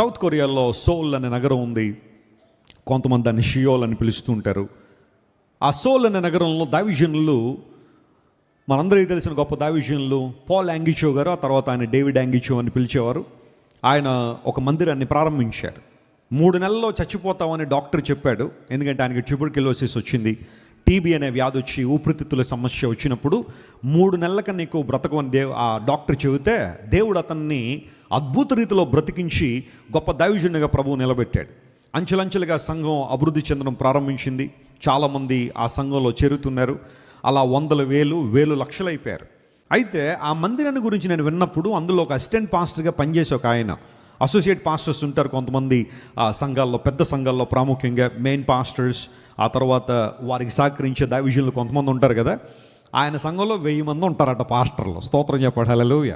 South కొరియాలో soul అనే నగరం ఉంది. కొంతమంది దాన్ని షియోల్ అని పిలుస్తుంటారు. ఆ సోల్ అనే నగరంలో దావిజనులు మనందరికీ తెలిసిన గొప్ప దావిజనులు పాల్ యాంగిచో గారు ఆ తర్వాత ఆయన డేవిడ్ యాంగిచో అని పిలిచేవారు. ఆయన ఒక మందిరాన్ని ప్రారంభించారు. మూడు నెలల్లో చచ్చిపోతామని డాక్టర్ చెప్పాడు. ఎందుకంటే ఆయనకి ట్యూబర్కిలోసిస్ వచ్చింది. టీబీ అనే వ్యాధి వచ్చి ఊపిరితిత్తుల సమస్య వచ్చినప్పుడు మూడు నెలలక నీకు బ్రతకమని దేవు ఆ డాక్టర్ చెబితే దేవుడు అతన్ని అద్భుత రీతిలో బ్రతికించి గొప్ప దైవజనుడిగా ప్రభువు నిలబెట్టాడు. అంచెలంచెలుగా సంఘం అభివృద్ధి చెందడం ప్రారంభించింది. చాలామంది ఆ సంఘంలో చేరుతున్నారు. అలా వందల వేలు వేలు లక్షలు అయిపోయారు అయితే ఆ మందిరాన్ని గురించి నేను విన్నప్పుడు అందులో ఒక అసిస్టెంట్ పాస్టర్గా పనిచేసే ఒక ఆయన అసోసియేట్ పాస్టర్స్ ఉంటారు కొంతమంది ఆ సంఘాల్లో పెద్ద సంఘాల్లో ప్రాముఖ్యంగా మెయిన్ పాస్టర్స్ ఆ తర్వాత వారికి సహకరించే దావిజన్లు కొంతమంది ఉంటారు కదా. ఆయన సంఘంలో వెయ్యి మంది ఉంటారట పాస్టర్లు. స్తోత్రం చెప్పాడు. హలోయ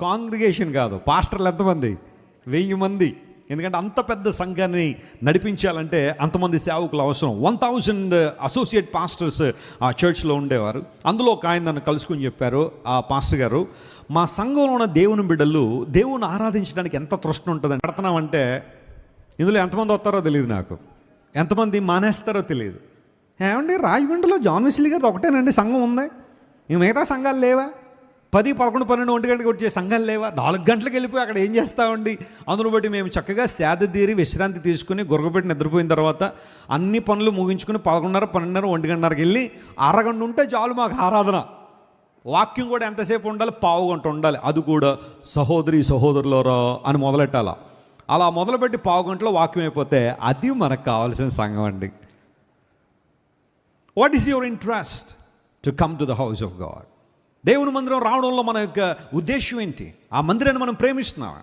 కాంగ్రిగేషన్ కాదు పాస్టర్లు ఎంతమంది? వెయ్యి మంది. ఎందుకంటే అంత పెద్ద సంఘాన్ని నడిపించాలంటే అంతమంది సేవకులు అవసరం. వన్ థౌజండ్ అసోసియేట్ పాస్టర్స్ ఆ చర్చ్లో ఉండేవారు. అందులో ఒక ఆయన నన్ను కలుసుకుని చెప్పారు ఆ పాస్టర్ గారు మా సంఘంలో ఉన్న దేవుని బిడ్డలు దేవుని ఆరాధించడానికి ఎంత తృష్ణ ఉంటుందని పెడుతున్నామంటే ఇందులో ఎంతమంది వస్తారో తెలియదు నాకు. ఎంతమంది మానేస్తారో తెలియదు ఏమండి రాజమండ్రిలో జాన్ విసిలి గారు ఒకటేనండి సంఘం ఉంది. ఇంక మిగతా సంఘాలు లేవా? పది పదకొండు పన్నెండు ఒంటి గంటకి వచ్చే సంఘాలు లేవా? నాలుగు గంటలకు వెళ్ళిపోయి అక్కడ ఏం చేస్తామండి? అందులో బట్టి మేము చక్కగా సేద తీరి విశ్రాంతి తీసుకుని గురగబెట్టి నిద్రపోయిన తర్వాత అన్ని పనులు ముగించుకుని పదకొండున్నర పన్నెండున్నర ఒంటి గంటన్నరకి వెళ్ళి అరగంట ఉంటే చాలు మాకు ఆరాధన. వాక్యం కూడా ఎంతసేపు ఉండాలి? పావు గంట ఉండాలి. అది కూడా సహోదరి సహోదరులరా అని మొదలెట్టాలా. అలా మొదలుపెట్టి పావు గంటలో వాక్యం అయిపోతే అది మనకు కావాల్సిన సంఘం అండి. What is your interest to come to the house of God దేవుని మందిరం రావడంలో మన యొక్క ఉద్దేశం ఏంటి? ఆ మందిరాన్ని మనం ప్రేమిస్తున్నామా?